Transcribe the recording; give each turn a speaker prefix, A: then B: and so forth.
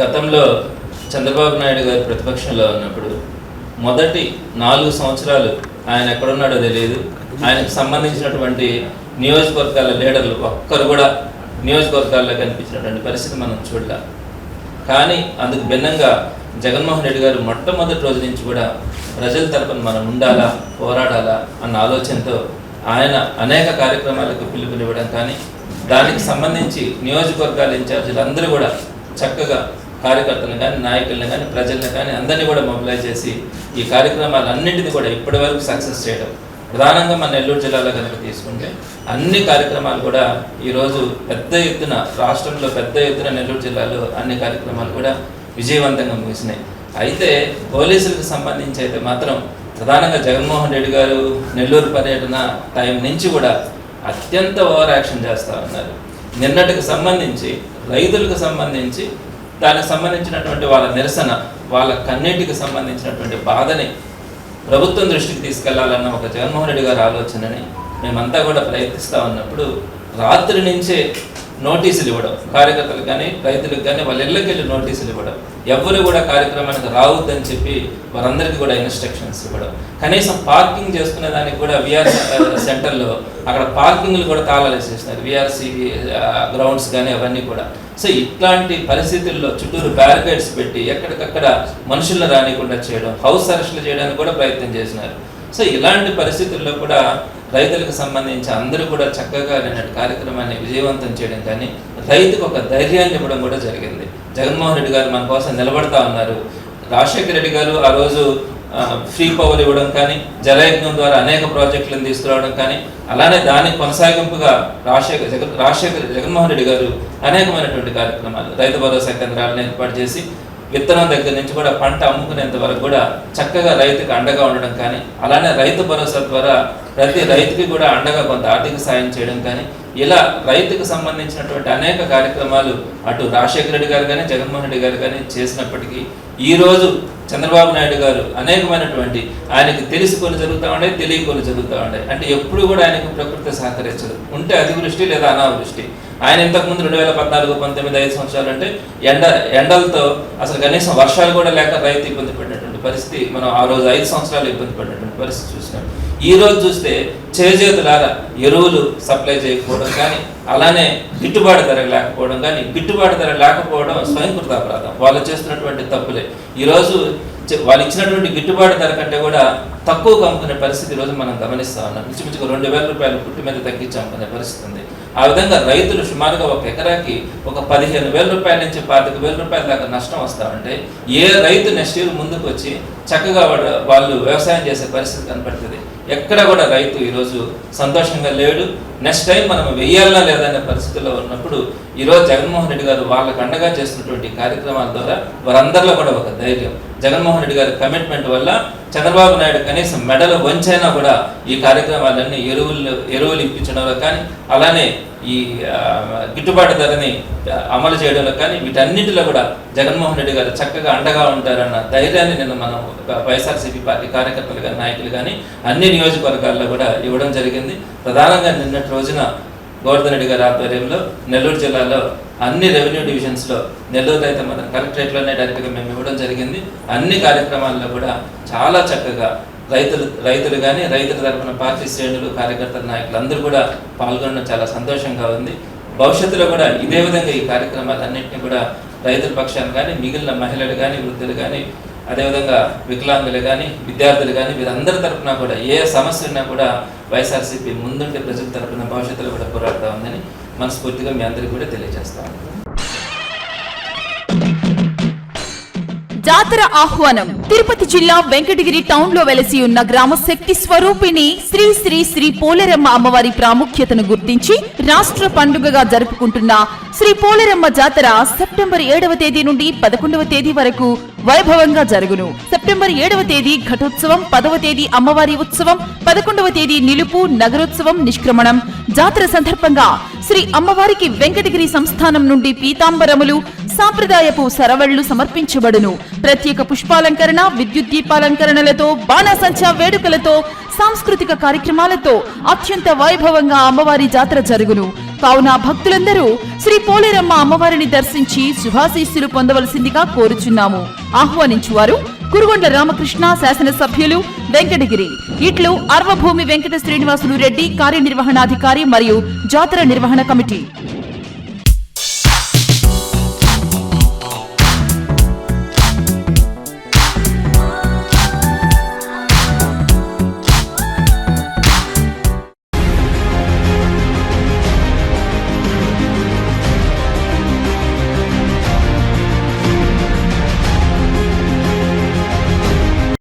A: గతంలో చంద్రబాబు నాయుడు గారు ప్రతిపక్షంలో ఉన్నప్పుడు మొదటి నాలుగు సంవత్సరాలు ఆయన ఎక్కడున్నాడో తెలియదు. ఆయనకు సంబంధించినటువంటి నియోజకవర్గాల లీడర్లు ఒక్కరు కూడా నియోజకవర్గాల్లో కనిపించినటువంటి పరిస్థితి మనం చూడలే. కానీ అందుకు భిన్నంగా జగన్మోహన్ రెడ్డి గారు మొట్టమొదటి రోజు నుంచి కూడా ప్రజల తరపున మనం ఉండాలా పోరాడాలా అన్న ఆలోచనతో ఆయన అనేక కార్యక్రమాలకు పిలుపునివ్వడం కానీ దానికి సంబంధించి నియోజకవర్గాల ఇన్ఛార్జీలు అందరూ కూడా చక్కగా కార్యకర్తలను కానీ నాయకులను కానీ ప్రజలను కానీ అందరినీ కూడా మొబిలైజ్ చేసి ఈ కార్యక్రమాలన్నింటినీ కూడా ఇప్పటి వరకు సక్సెస్ చేయడం. ప్రధానంగా మన నెల్లూరు జిల్లాలో కనుక తీసుకుంటే అన్ని కార్యక్రమాలు కూడా ఈరోజు పెద్ద ఎత్తున రాష్ట్రంలో పెద్ద ఎత్తున నెల్లూరు జిల్లాలో అన్ని కార్యక్రమాలు కూడా విజయవంతంగా ముగిసినాయి. అయితే పోలీసులకు సంబంధించి అయితే మాత్రం ప్రధానంగా జగన్మోహన్ రెడ్డి గారు నెల్లూరు పర్యటన టైం నుంచి కూడా అత్యంత ఓవర్ యాక్షన్ చేస్తూ ఉన్నారు. నిన్నటికి సంబంధించి రైతులకు సంబంధించి దానికి సంబంధించినటువంటి వాళ్ళ నిరసన వాళ్ళ కన్నీటికి సంబంధించినటువంటి బాధని ప్రభుత్వం దృష్టికి తీసుకెళ్ళాలన్న ఒక జగన్మోహన్ రెడ్డి గారి ఆలోచనని మేమంతా కూడా ప్రయత్నిస్తూ ఉన్నప్పుడు రాత్రి నుంచే నోటీసులు ఇవ్వడం. కార్యకర్తలకు కానీ రైతులకు కానీ వాళ్ళ ఇళ్ళకి వెళ్ళి నోటీసులు ఇవ్వడం. ఎవరు కూడా కార్యక్రమానికి రావద్దని చెప్పి వారందరికీ కూడా ఇన్స్ట్రక్షన్స్ ఇవ్వడం. కనీసం పార్కింగ్ చేసుకునే దానికి కూడా విఆర్ సెంటర్లో uh, అక్కడ పార్కింగ్లు కూడా తాళాలు వేసేసినారు విఆర్సీ గ్రౌండ్స్ కానీ అవన్నీ కూడా. సో ఇట్లాంటి పరిస్థితుల్లో చుట్టూరు బ్యారికేడ్స్ పెట్టి ఎక్కడికక్కడ మనుషులను రానికుండా చేయడం హౌస్ అరెస్టులు చేయడానికి కూడా ప్రయత్నం చేసినారు సో ఇలాంటి పరిస్థితుల్లో కూడా రైతులకు సంబంధించి అందరూ కూడా చక్కగా నిన్నటి కార్యక్రమాన్ని విజయవంతం చేయడం కానీ రైతుకు ఒక ధైర్యాన్ని ఇవ్వడం కూడా జరిగింది. జగన్మోహన్ రెడ్డి గారు మన కోసం నిలబడతా ఉన్నారు. రాజశేఖర రెడ్డి గారు ఆ రోజు ఫ్రీ పవర్ ఇవ్వడం కానీ జలయజ్ఞం ద్వారా అనేక ప్రాజెక్టులను తీసుకురావడం కానీ అలానే దాని కొనసాగింపుగా రాజశేఖర్ జగన్ రాజశేఖర్ జగన్మోహన్ రెడ్డి గారు అనేకమైనటువంటి కార్యక్రమాలు రైతు భరోసా కేంద్రాలను ఏర్పాటు చేసి విత్తనం దగ్గర నుంచి కూడా పంట అమ్ముకునేంత వరకు కూడా చక్కగా రైతుకు అండగా ఉండడం కానీ అలానే రైతు భరోసా ద్వారా ప్రతి రైతుకి కూడా అండగా కొంత ఆర్థిక సాయం చేయడం కానీ ఇలా రైతుకు సంబంధించినటువంటి అనేక కార్యక్రమాలు అటు రాజశేఖర రెడ్డి గారు కానీ జగన్మోహన్ రెడ్డి గారు కానీ చేసినప్పటికీ ఈరోజు చంద్రబాబు నాయుడు గారు అనేకమైనటువంటి ఆయనకి తెలిసి కొన్ని జరుగుతూ ఉండే తెలియ కొన్ని జరుగుతూ ఉండే. అంటే ఎప్పుడు కూడా ఆయనకు ప్రకృతి సహకరించదు. ఉంటే అతివృష్టి లేదా అనావృష్టి. ఆయన ఇంతకుముందు రెండు వేల పద్నాలుగు పంతొమ్మిది ఐదు సంవత్సరాలు అంటే ఎండ ఎండలతో అసలు కనీసం వర్షాలు కూడా లేక రైతు ఇబ్బంది పడినటువంటి పరిస్థితి. మనం ఆ రోజు ఐదు సంవత్సరాలు ఇబ్బంది పడినటువంటి పరిస్థితి చూసినాం. ఈ రోజు చూస్తే చేజేతులారా ఎరువులు సప్లై చేయకపోవడం కానీ అలానే గిట్టుబాటు ధర లేకపోవడం కానీ గిట్టుబాటు ధర లేకపోవడం స్వయంకృత అపరాధం వాళ్ళు చేస్తున్నటువంటి తప్పులే. ఈరోజు వాళ్ళు ఇచ్చినటువంటి గిట్టుబాటు ధర కంటే కూడా తక్కువ అమ్ముకునే పరిస్థితి ఈరోజు మనం గమనిస్తా ఉన్నాం. మించుమించుగా రెండు వేల రూపాయలు పుట్టి మీద తగ్గించి అమ్ముకునే పరిస్థితి ఉంది. ఆ విధంగా రైతులు సుమారుగా ఒక ఎకరాకి ఒక పదిహేను వేల రూపాయల నుంచి పాతిక వేల రూపాయల దాకా నష్టం వస్తా ఉంటే ఏ రైతు నెక్స్ట్ ఇయర్ ముందుకు వచ్చి చక్కగా వాళ్ళు వ్యవసాయం చేసే పరిస్థితి కనపడుతుంది. ఎక్కడ కూడా రైతు ఈరోజు సంతోషంగా లేడు. నెక్స్ట్ టైం మనం వెయ్యాలా లేదనే పరిస్థితిలో ఉన్నప్పుడు ఈరోజు జగన్మోహన్ రెడ్డి గారు వాళ్ళకు అండగా చేస్తున్నటువంటి కార్యక్రమాల ద్వారా వారందరిలో కూడా ఒక ధైర్యం జగన్మోహన్ రెడ్డి గారి కమిట్మెంట్ వల్ల చంద్రబాబు నాయుడు కనీసం మెడలు వంచైనా కూడా ఈ కార్యక్రమాలన్నీ ఎరువులు ఎరువులు ఇప్పించడంలో కానీ అలానే ఈ గిట్టుబాటు ధరని అమలు చేయడంలో కానీ వీటన్నిటిలో కూడా జగన్మోహన్ రెడ్డి గారు చక్కగా అండగా ఉంటారన్న ధైర్యాన్ని నిన్న మనం వైఎస్ఆర్సీపీ పార్టీ కార్యకర్తలు కానీ నాయకులు కానీ అన్ని నియోజకవర్గాల్లో కూడా ఇవ్వడం జరిగింది. ప్రధానంగా నిన్నటి రోజున గోవర్ధన్ రెడ్డి గారి ఆధ్వర్యంలో నెల్లూరు జిల్లాలో అన్ని రెవెన్యూ డివిజన్స్లో నెల్లూరు అయితే మన కలెక్టరేట్లోనే డైరెక్ట్గా మేము ఇవ్వడం జరిగింది. అన్ని కార్యక్రమాల్లో కూడా చాలా చక్కగా రైతులు రైతులు కానీ రైతుల తరపున పార్టీ శ్రేణులు కార్యకర్తల నాయకులు అందరూ కూడా పాల్గొనడం చాలా సంతోషంగా ఉంది. భవిష్యత్తులో కూడా ఇదే విధంగా ఈ కార్యక్రమాలన్నింటినీ కూడా రైతుల పక్షాన్ని కానీ మిగిలిన మహిళలు కానీ వృద్ధులు కానీ అదేవిధంగా వికలాంగులు కానీ విద్యార్థులు కానీ వీరందరి తరఫున కూడా ఏ సమస్య ఉన్నా కూడా వైఎస్ఆర్సీపీ ముందుంటే ప్రజల తరపున భవిష్యత్తులో కూడా పోరాడుతూ ఉందని మనస్ఫూర్తిగా మీ అందరికీ కూడా తెలియజేస్తాను.
B: జాతర ఆహ్వానం. తిరుపతి జిల్లా వెంకటగిరి టౌన్లో వెలసి ఉన్న గ్రామ శక్తి స్వరూపిణి శ్రీ శ్రీ శ్రీ పోలేరమ్మ అమ్మవారి ప్రాముఖ్యతను గుర్తించి రాష్ట్ర పండుగగా జరుపుకుంటున్న శ్రీ పోలేరమ్మ జాతర సెప్టెంబర్ ఏడవ తేదీ నుండి పదకొండవ తేదీ వరకు వైభవంగా జరుగును. సెప్టెంబర్ ఏడవ తేదీ ఘటోత్సవం పదవ తేదీ అమ్మవారి ఉత్సవం పదకొండవ తేదీ నిలుపు నగరోత్సవం నిష్క్రమణం. జాతర సందర్భంగా శ్రీ అమ్మవారికి వెంకటగిరి సంస్థానం నుండి పీతాంబరములు సాంప్రదాయపు సరవళ్ళు సమర్పించబడును. ప్రత్యేక పుష్పాలంకరణ విద్యుత్ దీపాలంకరణలతో బాణాసంచా వేడుకలతో సాంస్కృతిక కార్యక్రమాలతో అత్యంత వైభవంగా అమ్మవారి జాతర జరుగును. కావున భక్తులందరూ శ్రీ పోలేరమ్మ అమ్మవారిని దర్శించి శుభాశీస్సులు పొందవలసిందిగా కోరుచున్నాము. ఆహ్వానించువారు కురుగొండ రామకృష్ణ శాసనసభ్యులు వెంకటగిరి ఇట్లు అర్వభూమి వెంకట శ్రీనివాసులు రెడ్డి కార్యనిర్వహణాధికారి మరియు జాతర నిర్వహణ కమిటీ.